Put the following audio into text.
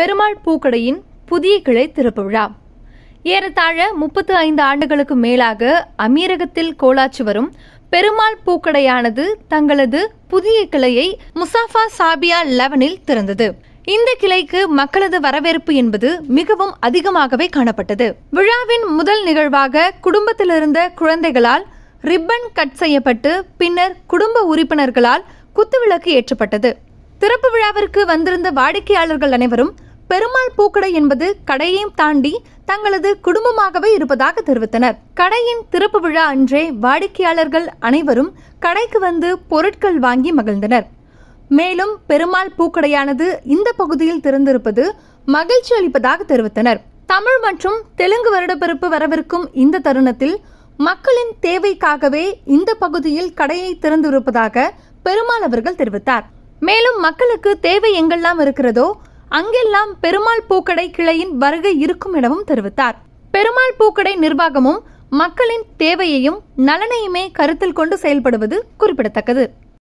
பெருமாள் பூக்கடையின் புதிய கிளை திறப்பு விழா. ஏறத்தாழ முப்பத்து ஐந்து ஆண்டுகளுக்கு மேலாக அமீரகத்தில் கோலாச்சு வரும் பெருமாள் பூக்கடையானது தங்களது புதிய கிளையை முசாஃபா சாபியா லெவனில் திறந்தது. இந்த கிளைக்கு மக்களது வரவேற்பு என்பது மிகவும் அதிகமாகவே காணப்பட்டது. விழாவின் முதல் நிகழ்வாக குடும்பத்திலிருந்த குழந்தைகளால் ரிப்பன் கட் செய்யப்பட்டு பின்னர் குடும்ப உறுப்பினர்களால் குத்துவிளக்கு ஏற்றப்பட்டது. திறப்பு விழாவிற்கு வந்திருந்த வாடிக்கையாளர்கள் அனைவரும் பெருமாள் பூக்கடை என்பது கடையையும் தாண்டி தங்களது குடும்பமாகவே இருப்பதாக தெரிவித்தனர். கடையின் திறப்பு விழா அன்றே வாடிக்கையாளர்கள் அனைவரும் கடைக்கு வந்து பொருட்கள் வாங்கி மகிழ்ந்தனர். மேலும் பெருமாள் பூக்கடையானது இந்த பகுதியில் திறந்திருப்பது மகிழ்ச்சி அளிப்பதாக தெரிவித்தனர். தமிழ் மற்றும் தெலுங்கு வருடப்பிறப்பு வரவிருக்கும் இந்த தருணத்தில் மக்களின் தேவைக்காகவே இந்த பகுதியில் கடையை திறந்திருப்பதாக பெருமாள் அவர்கள் தெரிவித்தார். மேலும் மக்களுக்கு தேவை எங்கெல்லாம் இருக்கிறதோ அங்கெல்லாம் பெருமாள் பூக்கடை கிளையின் வருகை இருக்கும் எனவும் தெரிவித்தார். பெருமாள் பூக்கடை நிர்வாகமும் மக்களின் தேவையையும் நலனையுமே கருத்தில் கொண்டு செயல்படுவது குறிப்பிடத்தக்கது.